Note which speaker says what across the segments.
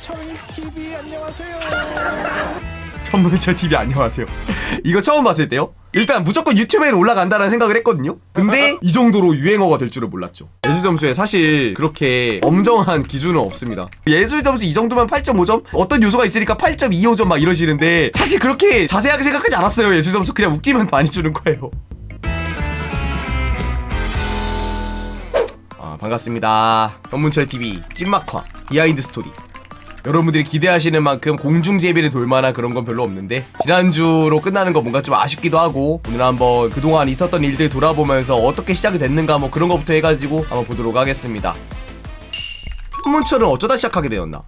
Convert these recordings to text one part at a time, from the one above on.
Speaker 1: 현문철 TV 안녕하세요.
Speaker 2: 현문철 TV 안녕하세요. 이거 처음 봤을 때요. 일단 무조건 유튜브에는 올라간다는 생각을 했거든요. 근데 이 정도로 유행어가 될 줄은 몰랐죠. 예술 점수에 사실 그렇게 엄정한 기준은 없습니다. 예술 점수 이 정도면 8.5점? 어떤 요소가 있으니까 8.25점 막 이러시는데 사실 그렇게 자세하게 생각하지 않았어요. 예술 점수 그냥 웃기면 많이 주는 거예요. 아, 반갑습니다. 현문철 TV 찐막화 비하인드 스토리. 여러분들이 기대하시는 만큼 공중제비를 돌 만한 그런 건 별로 없는데 지난주로 끝나는 거 뭔가 좀 아쉽기도 하고 오늘 한번 그동안 있었던 일들 돌아보면서 어떻게 시작이 됐는가 뭐 그런 거부터 해가지고 한번 보도록 하겠습니다. 현문철은 어쩌다 시작하게 되었나?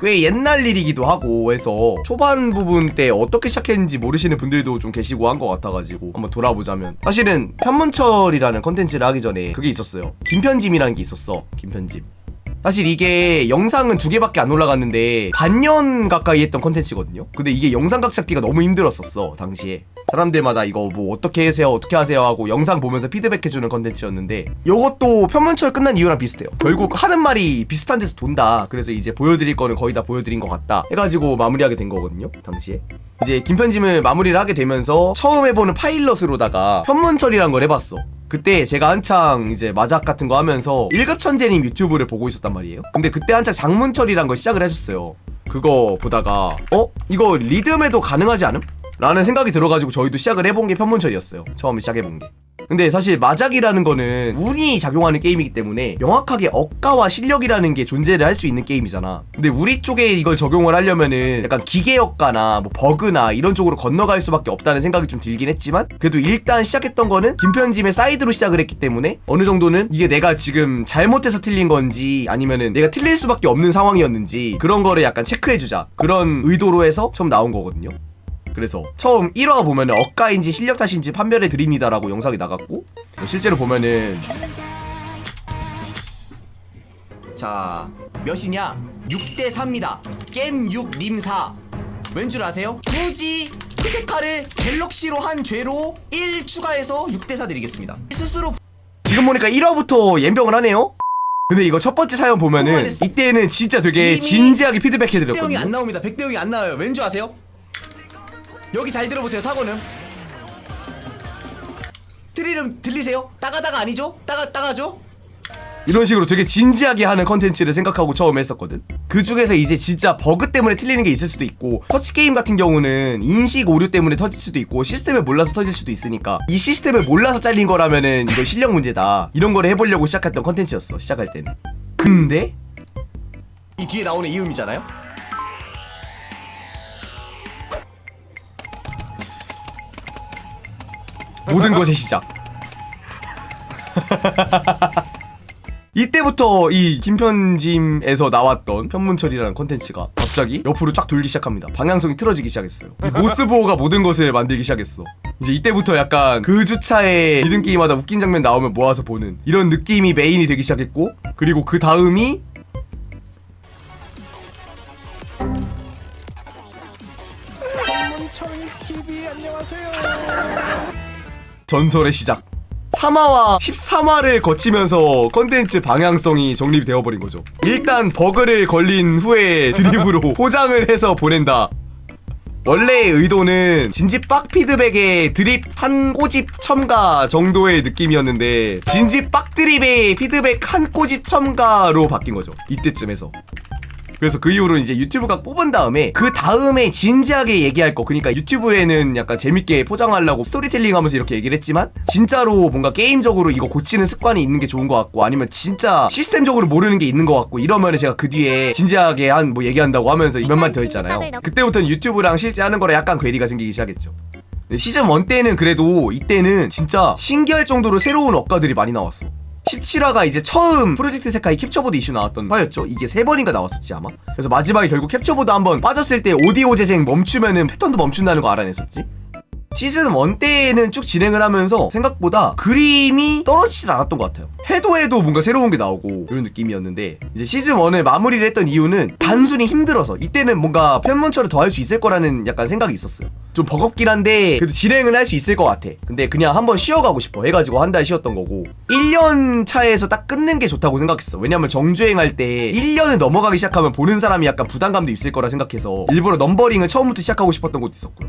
Speaker 2: 꽤 옛날 일이기도 하고 해서 초반 부분 때 어떻게 시작했는지 모르시는 분들도 좀 계시고 한 것 같아가지고 한번 돌아보자면 사실은 편문철이라는 컨텐츠를 하기 전에 그게 있었어요 김편짐이라는 게 있었어 김편짐 사실 이게 영상은 두 개밖에 안 올라갔는데 반년 가까이 했던 컨텐츠거든요. 근데 이게 영상각 찾기가 너무 힘들었었어 당시에. 사람들마다 이거 뭐 어떻게 하세요 어떻게 하세요 하고 영상 보면서 피드백해주는 컨텐츠였는데 요것도 편문철 끝난 이유랑 비슷해요. 결국 하는 말이 비슷한 데서 돈다. 그래서 이제 보여드릴 거는 거의 다 보여드린 것 같다. 해가지고 마무리하게 된 거거든요 당시에. 이제 김편짐을 마무리를 하게 되면서 처음 해보는 파일럿으로다가 편문철이란 걸 해봤어. 그때 제가 한창 이제 마작 같은 거 하면서 1급 천재님 유튜브를 보고 있었단 말이에요. 근데 그때 한창 장문철이란 걸 시작을 하셨어요. 그거 보다가 어? 이거 리듬에도 가능하지 않음? 라는 생각이 들어가지고 저희도 시작을 해본 게 편문철이었어요. 처음에 시작해본 게. 근데 사실 마작이라는 거는 운이 작용하는 게임이기 때문에 명확하게 억가와 실력이라는 게 존재를 할 수 있는 게임이잖아. 근데 우리 쪽에 이걸 적용을 하려면은 약간 기계 억가나 뭐 버그나 이런 쪽으로 건너갈 수밖에 없다는 생각이 좀 들긴 했지만 그래도 일단 시작했던 거는 김편짐의 사이드로 시작을 했기 때문에 어느 정도는 이게 내가 지금 잘못해서 틀린 건지 아니면은 내가 틀릴 수밖에 없는 상황이었는지 그런 거를 약간 체크해주자 그런 의도로 해서 처음 나온 거거든요. 그래서 처음 1화 보면은 억가인지 실력 탓인지 판별해 드립니다라고 영상이 나갔고 실제로 보면은 자 몇이냐 6대 4입니다 겜 6, 님 4. 왠 줄 아세요? 굳이 그 색깔을 갤럭시로 한 죄로 1 추가해서 6대 4 드리겠습니다 스스로 지금 보니까 1화부터 연병을 하네요 근데 이거 첫 번째 사연 보면은 이때는 진짜 되게 진지하게 피드백 해드렸거든요
Speaker 3: 100대 0이 안 나옵니다. 100대 0이 안 나와요. 왠 줄 아세요? 여기 잘 들어보세요. 타고는. 트리름 들리세요? 따가다가 아니죠? 따가 따가죠?
Speaker 2: 이런 식으로 되게 진지하게 하는 컨텐츠를 생각하고 처음에 했었거든. 그 중에서 이제 진짜 버그 때문에 틀리는 게 있을 수도 있고, 터치 게임 같은 경우는 인식 오류 때문에 터질 수도 있고, 시스템을 몰라서 터질 수도 있으니까, 이 시스템을 몰라서 잘린 거라면은 이거 실력 문제다. 이런 거를 해보려고 시작했던 컨텐츠였어, 시작할 때는. 근데,
Speaker 3: 이 뒤에 나오는 이음이잖아요.
Speaker 2: 모든 것의 시작. 이때부터 이 김편짐에서 나왔던 편문철이라는 컨텐츠가 갑자기 옆으로 쫙 돌기 시작합니다. 방향성이 틀어지기 시작했어요. 이 모스보어가 모든 것을 만들기 시작했어. 이제 이때부터 약간 그 주차에 리듬 게임마다 웃긴 장면 나오면 모아서 보는 이런 느낌이 메인이 되기 시작했고 그리고 그 다음이
Speaker 1: 현문철 TV 안녕하세요.
Speaker 2: 전설의 시작. 3화와 13화를 거치면서 컨텐츠 방향성이 정립이 되어 버린 거죠. 일단 버그를 걸린 후에 드립으로 포장을 해서 보낸다. 원래의 의도는 진지빡 피드백에 드립 한 꼬집 첨가 정도의 느낌이었는데 진지빡 드립에 피드백 한 꼬집 첨가로 바뀐 거죠. 이때쯤에서. 그래서 그 이후로 이제 유튜브가 뽑은 다음에 그 다음에 진지하게 얘기할 거. 그러니까 유튜브에는 약간 재밌게 포장하려고 스토리텔링 하면서 이렇게 얘기를 했지만 진짜로 뭔가 게임적으로 이거 고치는 습관이 있는 게 좋은 것 같고 아니면 진짜 시스템적으로 모르는 게 있는 것 같고 이러면은 제가 그 뒤에 진지하게 한 뭐 얘기한다고 하면서 몇 마디 더 했잖아요. 그때부터는 유튜브랑 실제 하는 거랑 약간 괴리가 생기기 시작했죠. 시즌 1 때는 그래도 이때는 진짜 신기할 정도로 새로운 억가들이 많이 나왔어 17화가 이제 처음 프로젝트 세카이 캡처보드 이슈 나왔던 화였죠. 이게 세 번인가 나왔었지 아마. 그래서 마지막에 결국 캡처보드 한번 빠졌을 때 오디오 재생 멈추면은 패턴도 멈춘다는 거 알아냈었지. 시즌 1 때는 쭉 진행을 하면서 생각보다 그림이 떨어지진 않았던 것 같아요. 해도 해도 뭔가 새로운 게 나오고 이런 느낌이었는데 이제 시즌 1을 마무리를 했던 이유는 단순히 힘들어서 이때는 뭔가 편문처를 더 할 수 있을 거라는 약간 생각이 있었어요. 좀 버겁긴 한데 그래도 진행을 할 수 있을 것 같아. 근데 그냥 한번 쉬어가고 싶어 해가지고 한 달 쉬었던 거고 1년 차에서 딱 끊는 게 좋다고 생각했어. 왜냐면 정주행할 때 1년을 넘어가기 시작하면 보는 사람이 약간 부담감도 있을 거라 생각해서 일부러 넘버링을 처음부터 시작하고 싶었던 것도 있었고요.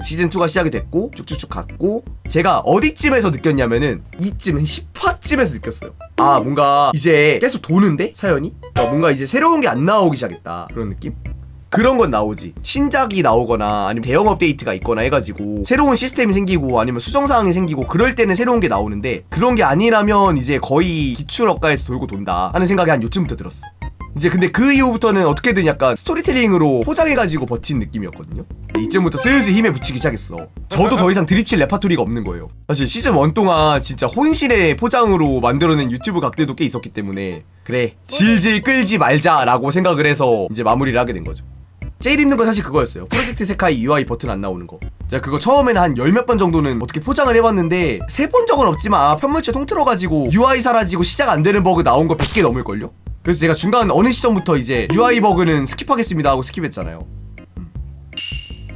Speaker 2: 시즌 2가 시작이 됐고 쭉쭉쭉 갔고 제가 어디쯤에서 느꼈냐면은 이쯤 10화쯤에서 느꼈어요. 아 뭔가 이제 계속 도는데 사연이 어, 뭔가 이제 새로운 게 안 나오기 시작했다 그런 느낌? 그런 건 나오지. 신작이 나오거나 아니면 대형 업데이트가 있거나 해가지고 새로운 시스템이 생기고 아니면 수정사항이 생기고 그럴 때는 새로운 게 나오는데 그런 게 아니라면 이제 거의 기출 억가에서 돌고 돈다 하는 생각이 한 요쯤부터 들었어. 이제 근데 그 이후부터는 어떻게든 약간 스토리텔링으로 포장해가지고 버틴 느낌이었거든요. 이쯤부터 슬슬 힘에 붙이기 시작했어. 저도 더 이상 드립칠 레파토리가 없는 거예요. 사실 시즌 1 동안 진짜 혼신의 포장으로 만들어낸 유튜브 각들도 꽤 있었기 때문에 그래 질질 끌지 말자라고 생각을 해서 이제 마무리를 하게 된 거죠. 제일 힘든 건 사실 그거였어요. 프로젝트 세카이 UI 버튼 안 나오는 거. 제가 그거 처음에는 한 열 몇 번 정도는 어떻게 포장을 해봤는데 세 본 적은 없지만 아, 편물체 통틀어가지고 UI 사라지고 시작 안 되는 버그 나온 거 100개 넘을걸요? 그래서 제가 중간 어느 시점부터 이제 UI 버그는 스킵하겠습니다 하고 스킵했잖아요.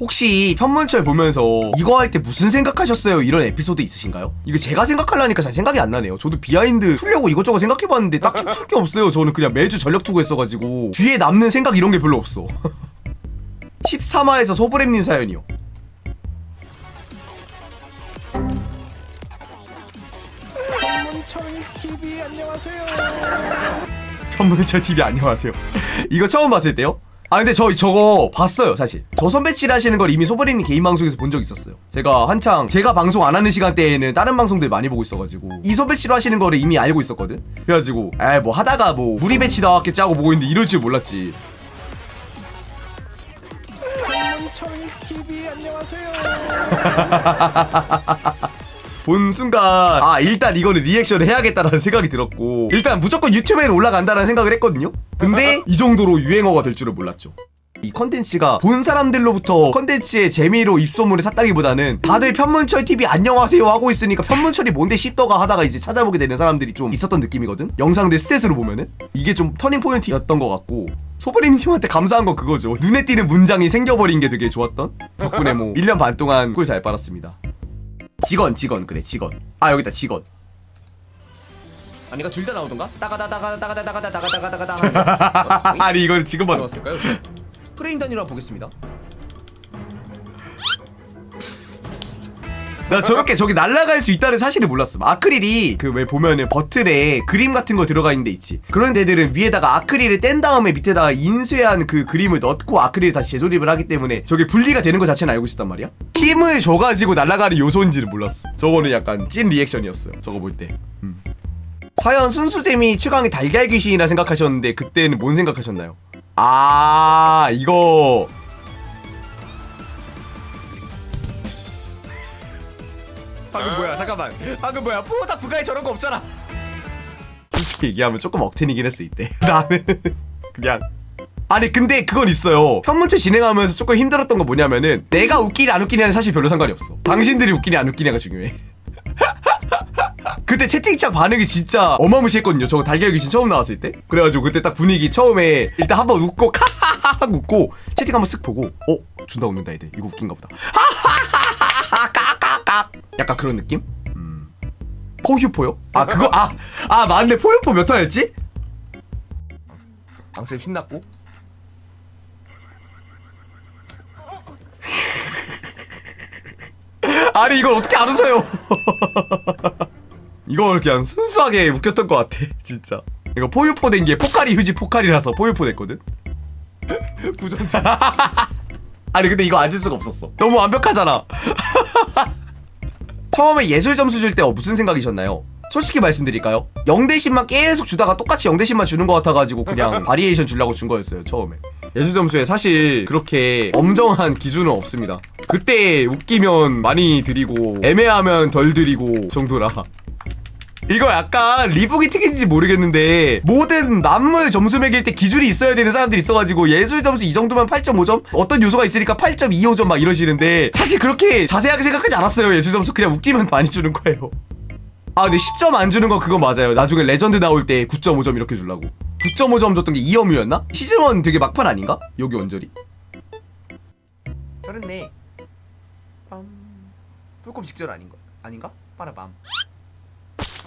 Speaker 2: 음. 혹시 편문철 보면서 이거 할 때 무슨 생각하셨어요? 이런 에피소드 있으신가요? 이거 제가 생각하려니까 잘 생각이 안 나네요. 저도 비하인드 풀려고 이것저것 생각해봤는데 딱히 풀 게 없어요. 저는 그냥 매주 전력 투구 했어가지고 뒤에 남는 생각 이런 게 별로 없어. 13화에서 소브렘님 사연이요.
Speaker 1: 문철 TV 안녕하세요.
Speaker 2: 천문철 TV 안녕하세요. 이거 처음 봤을 때요? 아 근데 저 저거 봤어요 사실. 저 선배칠 하시는 걸 이미 소브렘님 개인 방송에서 본 적 있었어요. 제가 한창 제가 방송 안 하는 시간대에는 다른 방송들 많이 보고 있어가지고 이 선배치로 하시는 거를 이미 알고 있었거든. 그래가지고 에이 뭐 하다가 뭐 무리 배치 나왔겠지 하고 보고 있는데 이럴 줄 몰랐지.
Speaker 1: TV 안녕하세요.
Speaker 2: 본 순간 아 일단 이거는 리액션을 해야겠다라는 생각이 들었고 일단 무조건 유튜브에 올라간다라는 생각을 했거든요. 근데 이 정도로 유행어가 될 줄은 몰랐죠. 이 컨텐츠가 본 사람들로부터 컨텐츠의 재미로 입소문을 탔다기보다는 다들 편문철 TV 안녕하세요 하고 있으니까 편문철이 뭔데 씹더가 하다가 이제 찾아보게 되는 사람들이 좀 있었던 느낌이거든. 영상들 스탯으로 보면은 이게 좀 터닝 포인트였던 것 같고 소브림 팀한테 감사한 건 그거죠. 눈에 띄는 문장이 생겨버린 게 되게 좋았던? 덕분에 뭐 1년 반 동안 꿀 잘 빨았습니다 직원 직원 그래 직원 아 여기다 직원
Speaker 3: 아니가 둘 다 나오던가? 따가다다가다가다가다가다가다가다
Speaker 2: 아니 이걸 지금 봐도
Speaker 3: 나왔을까요? 프레임 단위로 보겠습니다.
Speaker 2: 나 저렇게 저기 날아갈 수 있다는 사실을 몰랐어. 아크릴이 그 왜 보면은 버튼에 그림 같은 거 들어가 있는 데 있지. 그런 데들은 위에다가 아크릴을 뗀 다음에 밑에다가 인쇄한 그 그림을 넣고 아크릴을 다시 재조립을 하기 때문에 저게 분리가 되는 거 자체는 알고 있었단 말이야. 힘을 줘가지고 날아가는 요소인지는 몰랐어. 저거는 약간 찐 리액션이었어요. 저거 볼 때. 음. 사연 순수잼이 최강의 달걀 귀신이라 생각하셨는데 그때는 뭔 생각하셨나요? 아 이거 방금 뭐야? 잠깐만. 방금 뭐야? 프로다 부가에 저런 거 없잖아. 솔직히 얘기하면 조금 억텐이긴 했어 이때. 나는 그냥. 아니 근데 그건 있어요. 평문체 진행하면서 조금 힘들었던 거 뭐냐면은 내가 웃기니 안 웃기냐는 사실 별로 상관이 없어. 당신들이 웃기니 안 웃기냐가 중요해. 그때 채팅창 반응이 진짜 어마무시했거든요. 저거 달걀 귀신 처음 나왔을 때. 그래가지고 그때 딱 분위기 처음에 일단 한번 웃고 카하하하 하고 웃고 채팅 한번 쓱 보고 어? 준다 웃는다 애들. 이거 웃긴가 보다. 하하하하 까 까까 약간 그런 느낌? 음. 포유포요? 아 그거 아아 맞네 포유포 몇 화였지? 앙쌤 신났고 아니 이걸 어떻게 안 웃어요? 이걸 그냥 순수하게 웃겼던 것 같아 진짜 이거 포유포 된 게 포카리 휴지 포카리라서 포유포 됐거든 부정자 아니 근데 이거 앉을 수가 없었어 너무 완벽하잖아 처음에 예술 점수 줄 때 무슨 생각이셨나요? 솔직히 말씀드릴까요? 0대 10만 계속 주다가 똑같이 0대 10만 주는 것 같아가지고 그냥 바리에이션 주려고 준 거였어요 처음에 예술 점수에 사실 그렇게 엄정한 기준은 없습니다 그때 웃기면 많이 드리고 애매하면 덜 드리고 정도라 이거 약간 리북이 특인지 모르겠는데 모든 만물 점수 매길 때 기준이 있어야 되는 사람들이 있어가지고 예술 점수 이 정도면 8.5점 어떤 요소가 있으니까 8.25점 막 이러시는데 사실 그렇게 자세하게 생각하지 않았어요 예술 점수 그냥 웃기면 많이 주는 거예요 아 근데 10점 안 주는 거 그거 맞아요 나중에 레전드 나올 때 9.5점 이렇게 주려고 9.5점 줬던 게 이어뮤였나? 시즌1 되게 막판 아닌가? 여기 원절이 그렇네 빰 풀콤 직전 아닌가? 아닌가? 빠라밤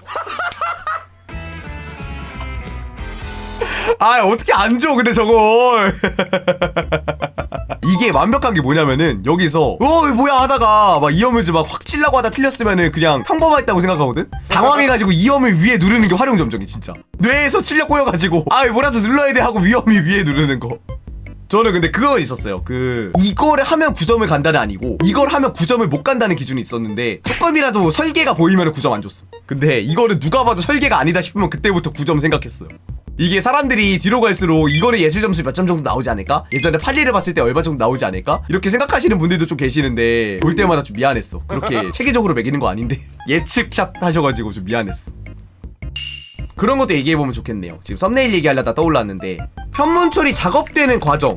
Speaker 2: 아 어떻게 안 줘 근데 저걸. 이게 완벽한 게 뭐냐면은 여기서 어 뭐야 하다가 막 이어뮤즈 막확 칠라고 하다 틀렸으면은 그냥 평범했다고 생각하거든? 당황해가지고 이어뮤 위에 누르는 게 활용 점정이 진짜. 뇌에서 출력 꼬여가지고 아 뭐라도 눌러야 돼 하고 위험이 위에 누르는 거 저는 근데 그거 있었어요. 그 이거를 하면 9점을 간다는 아니고 이걸 하면 9점을 못 간다는 기준이 있었는데 조금이라도 설계가 보이면 9점 안 줬어. 근데 이거는 누가 봐도 설계가 아니다 싶으면 그때부터 9점 생각했어요. 이게 사람들이 뒤로 갈수록 이거는 예술 점수 몇 점 정도 나오지 않을까? 예전에 팔리를 봤을 때 얼마 정도 나오지 않을까? 이렇게 생각하시는 분들도 좀 계시는데 볼 때마다 좀 미안했어. 그렇게 체계적으로 매기는 거 아닌데 예측샷 하셔가지고 좀 미안했어. 그런 것도 얘기해보면 좋겠네요. 지금 썸네일 얘기하려다 떠올랐는데 편문철이 작업되는 과정.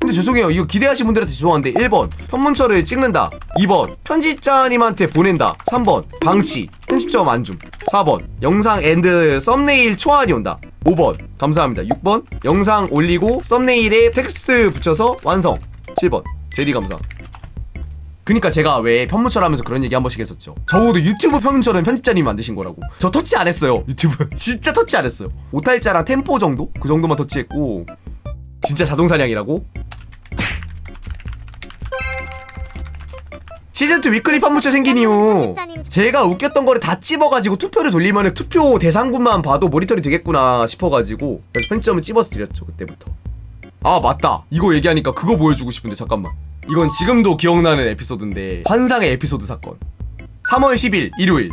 Speaker 2: 근데 죄송해요. 이거 기대하신 분들한테 죄송한데 1번 편문철을 찍는다. 2번 편집자님한테 보낸다. 3번 방치 편집점 안줌. 4번 영상 엔드 썸네일 초안이 온다. 5번 감사합니다. 6번 영상 올리고 썸네일에 텍스트 붙여서 완성. 7번 제리 감사. 그니까 제가 왜 편문철 하면서 그런 얘기 한 번씩 했었죠. 적어도 유튜브 편문철은 편집자님이 만드신 거라고. 저 터치 안 했어요. 유튜브. 진짜 터치 안 했어요. 오탈자랑 템포 정도? 그 정도만 터치했고. 진짜 자동 사냥이라고? 시즌2 위클리 판무처 생긴 이후 제가 웃겼던 거를 다 찝어가지고 투표를 돌리면 투표 대상군만 봐도 모니터링 되겠구나 싶어가지고 그래서 편집점을 찝어서 드렸죠 그때부터 아 맞다 이거 얘기하니까 그거 보여주고 싶은데 잠깐만 이건 지금도 기억나는 에피소드인데 환상의 에피소드 사건. 3월 10일 일요일.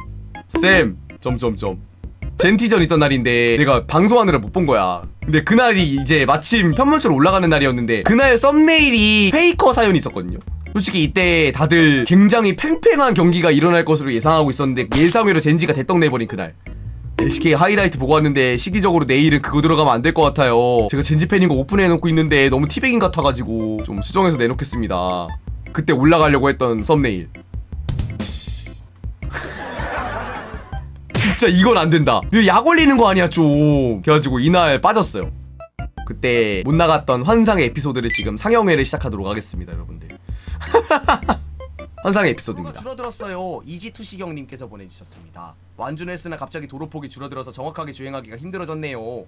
Speaker 2: 쌤 점점점. 젠티전 있던 날인데 내가 방송하느라 못 본 거야. 근데 그날이 이제 마침 편문처럼 올라가는 날이었는데 그날 썸네일이 페이커 사연이 있었거든요. 솔직히 이때 다들 굉장히 팽팽한 경기가 일어날 것으로 예상하고 있었는데 예상외로 젠지가 대떡 내버린 그날 LCK 하이라이트 보고 왔는데 시기적으로 내일은 그거 들어가면 안 될 것 같아요. 제가 젠지 팬인 거 오픈해 놓고 있는데 너무 티백인 같아가지고 좀 수정해서 내놓겠습니다. 그때 올라가려고 했던 썸네일. 진짜 이건 안 된다. 약 올리는 거 아니야 좀. 그래가지고 이날 빠졌어요. 그때 못 나갔던 환상의 에피소드를 지금 상영회를 시작하도록 하겠습니다, 여러분들. 환상의 에피소드입니다. 줄어들었어요. 이지투시경님께서 보내주셨습니다. 완주는 했으나 갑자기 도로폭이 줄어들어서 정확하게 주행하기가 힘들어졌네요.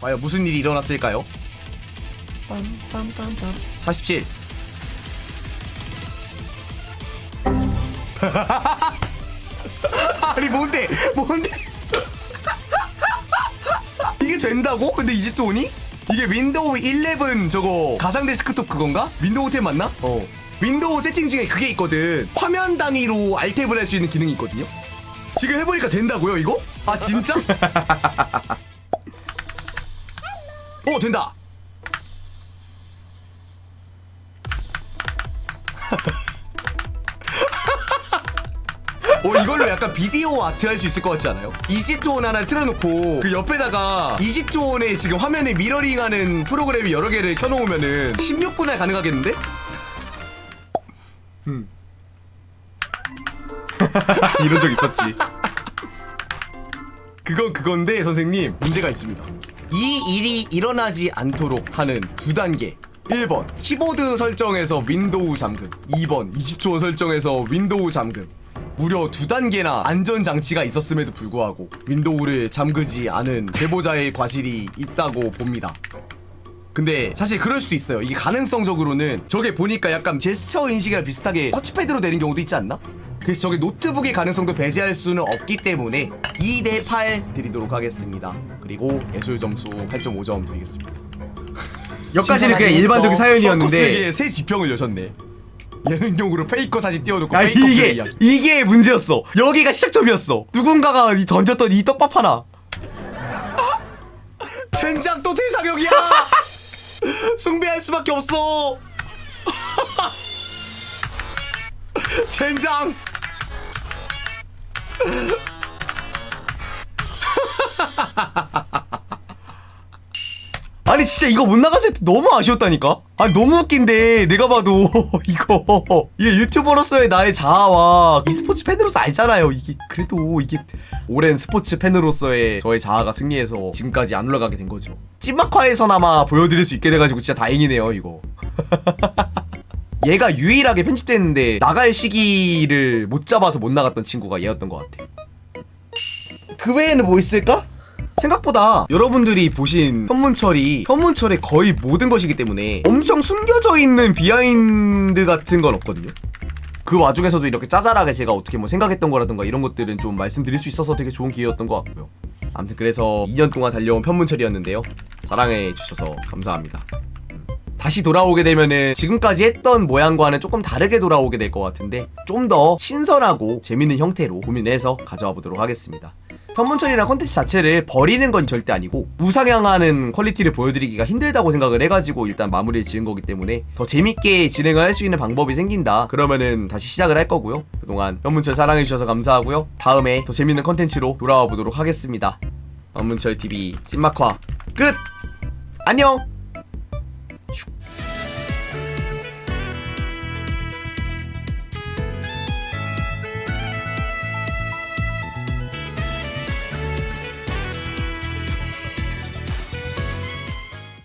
Speaker 2: 과연 무슨 일이 일어났을까요? 47. 아니 뭔데? 뭔데? 이게 된다고? 근데 이집트 오니? 이게 윈도우 11 저거 가상 데스크톱 그건가? 윈도우 10 맞나? 어. 윈도우 세팅 중에 그게 있거든. 화면 단위로 알탭을 할 수 있는 기능이 있거든요. 지금 해보니까 된다고요, 이거? 아 진짜? 오 된다. 어 이걸로 약간 비디오 아트 할 수 있을 것 같지 않아요? 이지트온 하나 틀어놓고 그 옆에다가 이지트온에 지금 화면에 미러링하는 프로그램이 여러 개를 켜놓으면은 16분에 가능하겠는데? 음. 이런 적 있었지. 그건 그건데 선생님 문제가 있습니다. 이 일이 일어나지 않도록 하는 두 단계. 1번 키보드 설정에서 윈도우 잠금 2번 이지트온 설정에서 윈도우 잠금 무려 두 단계나 안전 장치가 있었음에도 불구하고 윈도우를 잠그지 않은 제보자의 과실이 있다고 봅니다. 근데 사실 그럴 수도 있어요. 이게 가능성적으로는 저게 보니까 약간 제스처 인식이랑 비슷하게 터치패드로 되는 경우도 있지 않나? 그래서 저게 노트북의 가능성도 배제할 수는 없기 때문에 2대 8 드리도록 하겠습니다. 그리고 예술 점수 8.5점 드리겠습니다. 여기까지는 그냥 일반적인 사연이었는데 새 지평을 여셨네. 예능용으로 페이커 사진 띄워놓고
Speaker 3: 야,
Speaker 2: 페이커
Speaker 3: 이게
Speaker 2: 플레이야. 이게 문제였어. 여기가 시작점이었어. 누군가가 이 던졌던 이 떡밥 하나. 젠장 또 대사격이야. 숭배할 수밖에 없어. 젠장. 아니 진짜 이거 못 나갔을 때 너무 아쉬웠다니까? 아니 너무 웃긴데 내가 봐도. 이거. 이게 유튜버로서의 나의 자아와 e스포츠 팬으로서 알잖아요. 이게 그래도 이게 오랜 스포츠 팬으로서의 저의 자아가 승리해서 지금까지 안 올라가게 된 거죠. 찐막화에서나마 보여드릴 수 있게 돼가지고 진짜 다행이네요 이거. 얘가 유일하게 편집됐는데 나갈 시기를 못 잡아서 못 나갔던 친구가 얘였던 것 같아. 그 외에는 뭐 있을까? 생각보다 여러분들이 보신 현문철이 현문철의 거의 모든 것이기 때문에 엄청 숨겨져 있는 비하인드 같은 건 없거든요. 그 와중에서도 이렇게 짜잘하게 제가 어떻게 뭐 생각했던 거라든가 이런 것들은 좀 말씀드릴 수 있어서 되게 좋은 기회였던 것 같고요. 아무튼 그래서 2년 동안 달려온 편문철이었는데요. 사랑해 주셔서 감사합니다. 다시 돌아오게 되면은 지금까지 했던 모양과는 조금 다르게 돌아오게 될 것 같은데 좀 더 신선하고 재밌는 형태로 고민해서 가져와 보도록 하겠습니다. 현문철이랑 컨텐츠 자체를 버리는 건 절대 아니고 우상향하는 퀄리티를 보여드리기가 힘들다고 생각을 해가지고 일단 마무리를 지은 거기 때문에 더 재밌게 진행을 할 수 있는 방법이 생긴다. 그러면은 다시 시작을 할 거고요. 그동안 현문철 사랑해주셔서 감사하고요. 다음에 더 재밌는 컨텐츠로 돌아와 보도록 하겠습니다. 현문철 TV 찐막화 끝! 안녕